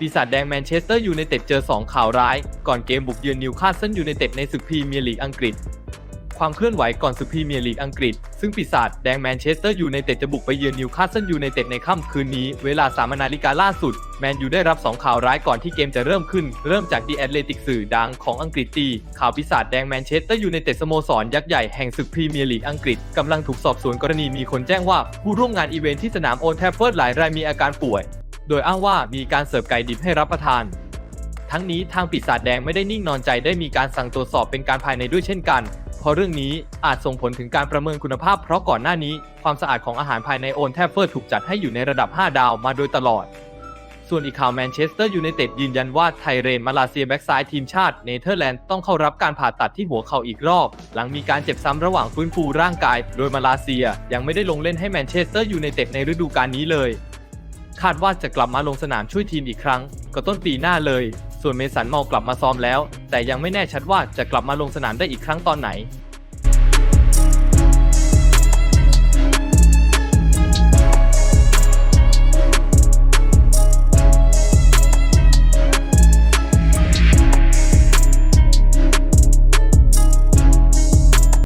ปีศาจแดงแมนเชสเตอร์ยูไนเต็ดเจอ 2 ข่าวร้าย ก่อนเกมบุกเยือนนิวคาสเซิลยูไนเต็ดในศึกพรีเมียร์ลีกอังกฤษ ความเคลื่อนไหวก่อนศึกพรีเมียร์ลีกอังกฤษ ซึ่งปีศาจแดงแมนเชสเตอร์ยูไนเต็ดจะบุกไปเยือนนิวคาสเซิลยูไนเต็ดในค่ำคืนนี้ เวลา3นาฬิกาล่าสุด แมนยูได้รับ 2 ข่าวร้ายก่อนที่เกมจะเริ่มขึ้น เริ่มจากดีแอตเลติกสื่อดังของอังกฤษตีข่าวปีศาจแดงแมนเชสเตอร์ยูไนเต็ดสโมสรยักษ์ใหญ่แห่งศึกพรีเมียร์ลีกอังกฤษกำลังถูกสอบสวนกรณีมีคนแจ้งว่าผู้ร่วมงานอีเวนท์ที่สนามโอลแทฟเฟิร์ดหลายรายมีอาการป่วย โดยอ้างว่ามีการเสิร์ฟไก่ดิบให้รับประทาน ทั้งนี้ทางปีศาจแดงไม่ได้นิ่งนอนใจได้มีการสั่งตรวจสอบเป็นการภายในด้วยเช่นกัน เพราะเรื่องนี้อาจส่งผลถึงการประเมินคุณภาพเพราะก่อนหน้านี้ ความสะอาดของอาหารภายในโอนแทฟเฟอร์ถูกจัดให้อยู่ในระดับ 5 ดาวมาโดยตลอด ส่วนอีกข่าวแมนเชสเตอร์ยูไนเต็ดยืนยันว่าไทเรนมาลาเซียแบ็กซ้ายทีมชาติเนเธอร์แลนด์ต้องเข้ารับการผ่าตัดที่หัวเข่าอีกรอบ หลังมีการเจ็บซ้ำระหว่างฟื้นฟูร่างกาย โดยมาลาเซียยังไม่ได้ลงเล่นให้แมนเชสเตอร์ยูไนเต็ดในฤดูกาลนี้เลย คาดว่าจะกลับมาลงสนามช่วยทีมอีกครั้ง ก็ต้นปีหน้าเลย ส่วนเมสันเมากลับมาซ้อมแล้ว แต่ยังไม่แน่ชัดว่าจะกลับมาลงสนามได้อีกครั้งตอนไหน